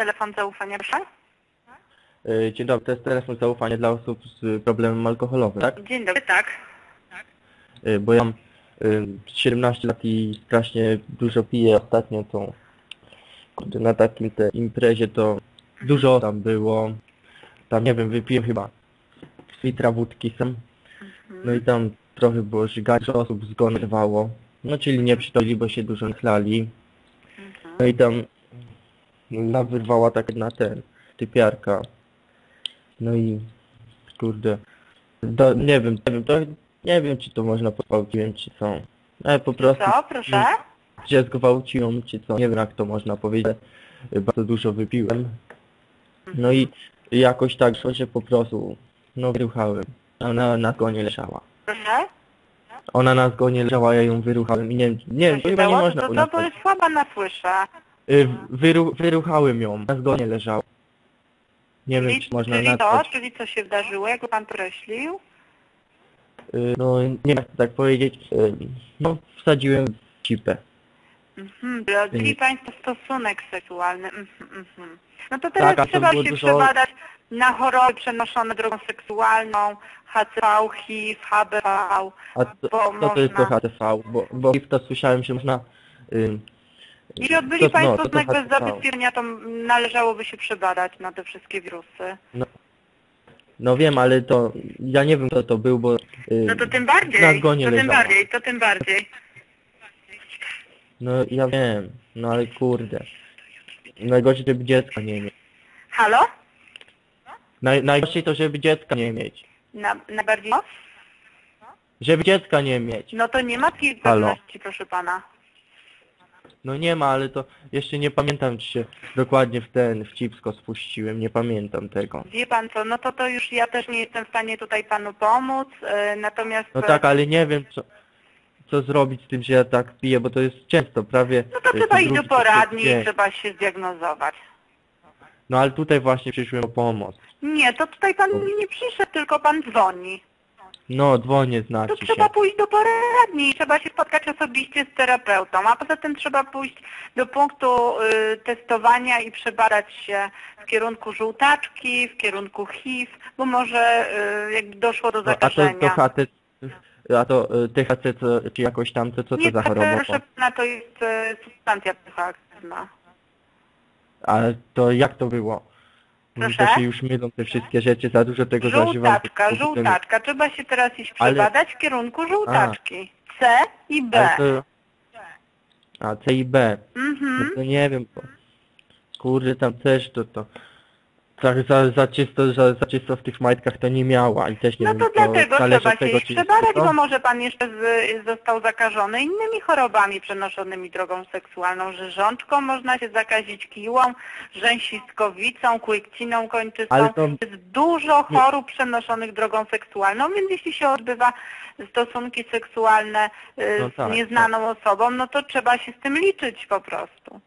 Telefon zaufania, proszę. Y, Dzień dobry, to jest telefon zaufania dla osób z problemem alkoholowym, tak? Dzień dobry, tak. Y, Bo ja mam y, 17 lat i strasznie dużo piję ostatnio, to kurde, na takim te imprezie to dużo tam było. Tam nie wiem, wypiłem chyba litra wódki sam. No i tam trochę było żygać, że osób zgonerwało. No czyli nie przytoli, bo się dużo chlali. No i tam no, wyrwała tak na ten, typiarka. No i kurde, to, nie wiem, nie wiem, to, nie wiem czy to można pozwoliłem czy co. Ale po prostu Co, proszę? się zgwałciłem czy co, nie wiem jak to można powiedzieć. Bardzo dużo wypiłem. No i jakoś tak, że się po prostu, no wyruchałem. Ona na zgonie leżała. Proszę? Ona na zgonie leżała, ja ją wyruchałem i nie wiem, nie się chyba nie można To, to, to jest słaba na słyszę. Y, Wyru, wyruchałem ją, na zgonie leżała. Nie wiem, Czyli, czy można czyli to, nazwać. czyli co się wydarzyło, jak pan określił? Y, No, nie wiem, jak to tak powiedzieć. y, No, wsadziłem w cipę. Mhm. Państwo stosunek seksualny. Mhm, mhm. No to teraz Tak, a to trzeba było się dużo- przebadać na choroby przenoszone drogą seksualną, HCV, HIV, HBV. A to, Bo co to jest to można- HTV? Bo, bo to słyszałem, że można... Y, Jeśli odbyli to- no, Państwo to znak bez zabezpieczenia, to należałoby się przebadać na te wszystkie wirusy. No wiem, ale to... Ja nie wiem, kto to był, bo... y, No to tym bardziej, Na to tym leżała. bardziej, to tym bardziej. No, ja wiem. No, ale kurde. Najgorzej, żeby dziecka nie mieć. Halo? Naj, najgorszej to, żeby dziecka nie mieć. Na, najbardziej? No? Żeby dziecka nie mieć. no to nie ma takiej pewności, proszę pana. No nie ma, ale to jeszcze nie pamiętam, czy się dokładnie w ten, w cipsko spuściłem, nie pamiętam tego. Wie pan co, no to to już ja też nie jestem w stanie tutaj panu pomóc, e, natomiast... No tak, ale nie wiem, co, co zrobić z tym, że ja tak piję, bo to jest często, prawie... No to trzeba iść do co poradni trzeci i dzień. trzeba się zdiagnozować. No ale tutaj właśnie przyszłem o pomoc. Nie, to tutaj pan nie przyszedł, tylko pan dzwoni. No, dzwonię To znaczy trzeba się. pójść do poradni, trzeba się spotkać osobiście z terapeutą, a poza tym trzeba pójść do punktu y, testowania i przebadać się w kierunku żółtaczki, w kierunku HIV, bo może y, jakby doszło do No, a to, zakażenia. to a to y, THC, co, czy jakoś tam, co, co to Nie, za choroba? pana, to jest y, substancja psychoaktywna. Ale to jak to było? Proszę? To się już mylą te wszystkie rzeczy, za dużo tego zażywam. Żółtaczka, żółtaczka. Trzeba się teraz iść Ale- przebadać w kierunku żółtaczki. C i B. Ale to... A, C i B. No Mhm. to nie wiem, bo... Kurde, tam też to to... Tak za, za, czysto, za, za czysto w tych majtkach to nie miała i też nie No wiem, to dlatego zależy trzeba od się tego, jest przebadać, to- bo może pan jeszcze z, został zakażony innymi chorobami przenoszonymi drogą seksualną. Rzeżączką można się zakazić kiłą, rzęsiskowicą, kłykciną kończystą. Ale to- Jest dużo chorób przenoszonych drogą seksualną, więc jeśli się odbywa stosunki seksualne y, No tak, z nieznaną osobą, no to trzeba się z tym liczyć po prostu.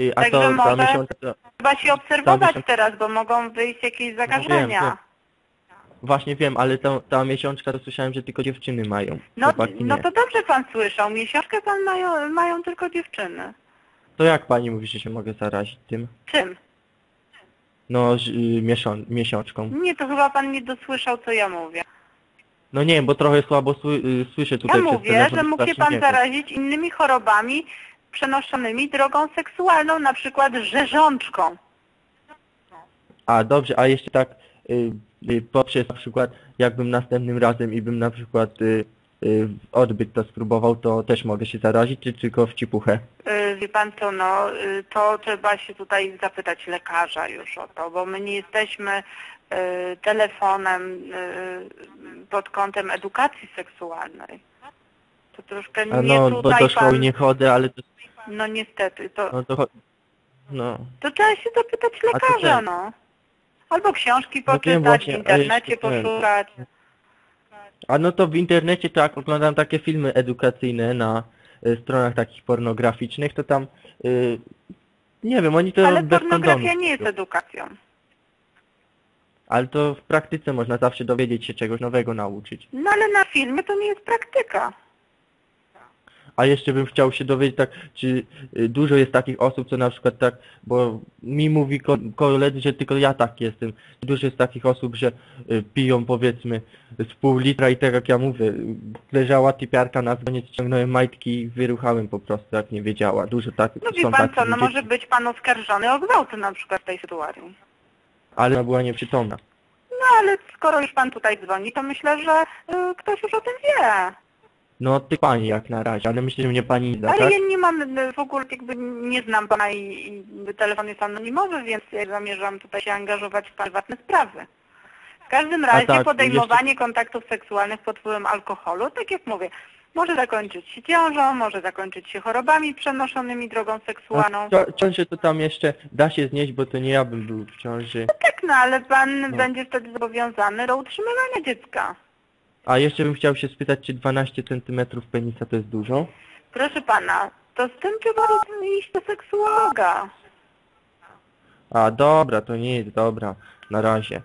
I- A Także to może- miesiączka... to- Trzeba się obserwować miesiąc- teraz, bo mogą wyjść jakieś zakażenia. wiem. Właśnie wiem, ale ta, ta miesiączka to słyszałem, że tylko dziewczyny mają. No, no to dobrze pan słyszał. Miesiączkę pan mają, mają tylko dziewczyny. To jak pani mówi, że się mogę zarazić tym? Czym? No, y, miesią, miesiączką. Nie, to chyba pan nie dosłyszał, co ja mówię. No nie, bo trochę słabo y, słyszę Ja tutaj przez mówię, że mógł się pan wiem. zarazić innymi chorobami przenoszonymi drogą seksualną, na przykład rzeżączką. A dobrze, a jeszcze tak y, y, poprzez na przykład jakbym następnym razem i bym na przykład y, y, odbyt to spróbował, to też mogę się zarazić, czy tylko w cipuchę? Yy, Wie pan co, no yy, to trzeba się tutaj zapytać lekarza już o to, bo my nie jesteśmy yy, telefonem yy, pod kątem edukacji seksualnej. To troszkę A nie no, bo tutaj do szkoły pan... nie chodzę, ale to, No niestety, to, no to cho- no. to trzeba się zapytać lekarza, ten- no. Albo książki No wiem poczytać, właśnie, w internecie jeszcze ten- poszukać. A no to w internecie tak oglądam takie filmy edukacyjne na y, stronach takich pornograficznych, to tam y, nie wiem, oni to Ale bez pornografia nie jest edukacją. Ale to w praktyce można zawsze dowiedzieć się czegoś nowego nauczyć. No ale na filmie to nie jest praktyka. A jeszcze bym chciał się dowiedzieć, tak, czy y, dużo jest takich osób, co na przykład tak, bo mi mówi ko- koledzy, że tylko ja tak jestem. Dużo jest takich osób, że y, piją powiedzmy z pół litra i tak jak ja mówię, y, leżała typiarka na koniec, ściągnąłem majtki i wyruchałem po prostu, jak nie wiedziała. Dużo tak, No wie są pan tacy co, no ludzie, może być pan oskarżony o gwałt na przykład w tej sytuacji. ale ona była nieprzytomna. No ale skoro już pan tutaj dzwoni, to myślę, że y, ktoś już o tym wie. No ty pani jak na razie, ale myślę, że mnie pani da, Ale tak? ja nie mam y, w ogóle jakby nie znam pana i, i telefon jest anonimowy, więc ja zamierzam tutaj się angażować w prywatne sprawy. W każdym razie tak, podejmowanie kontaktów seksualnych pod wpływem alkoholu, tak jak mówię, może zakończyć się ciążą, może zakończyć się chorobami przenoszonymi drogą seksualną. Cio- Ciąży to tam jeszcze da się znieść, bo to nie ja bym był w ciąży. Tak, no ale pan No. będzie wtedy zobowiązany do utrzymywania dziecka. A jeszcze bym chciał się spytać, czy 12 cm penisa to jest dużo? Proszę pana, to z tym trzeba iść do seksuologa. A dobra, to nie jest dobra. Na razie.